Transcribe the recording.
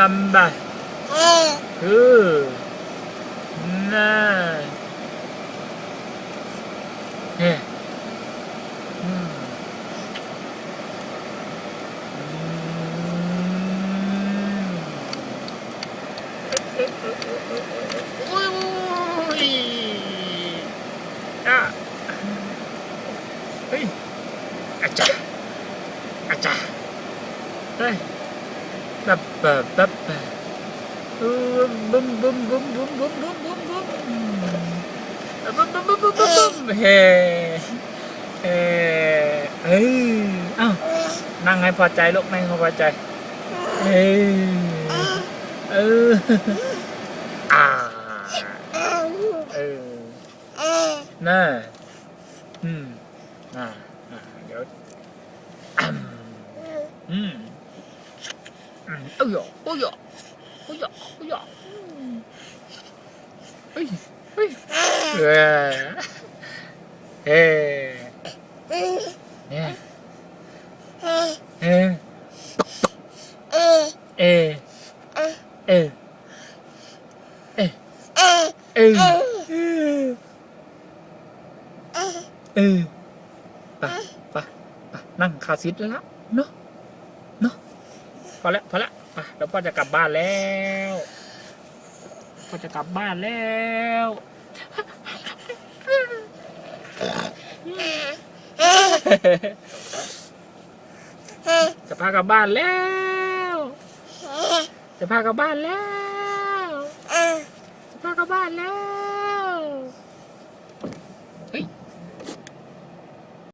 number two nine yeah. Ê, à. Chà, à chà, đây. แบบแบบแบบแบบบึ้มบึ้มบึ้มบึ้มบึ้มบึ้มบึ้มบึ้มบึ้มบึ้มบึ้มบึ้มบึ้มเฮ้เฮ้เอ้ยเอ้านั่งให้พอใจลูกนั่งให้พอใจเฮ้เอออ่าเออน่าอืมอ่าเดี๋ยวอืม เอ้ยโอ้ยโอ้ยโอ้ยอืมเฮ้ยเฮ้ยเออเฮ้เนี่ยเอเอเอเอเอเอเออไปไปไปนั่งคาซิทแล้วเนาะเนาะพอแล้วพอแล้ว อะแล้วพ่อจะกลับบ้านแล้วพ่อจะกลับบ้านแล้วจะพากลับบ้านแล้ว จะพากลับบ้านแล้วจะพากลับบ้านแล้วเฮ้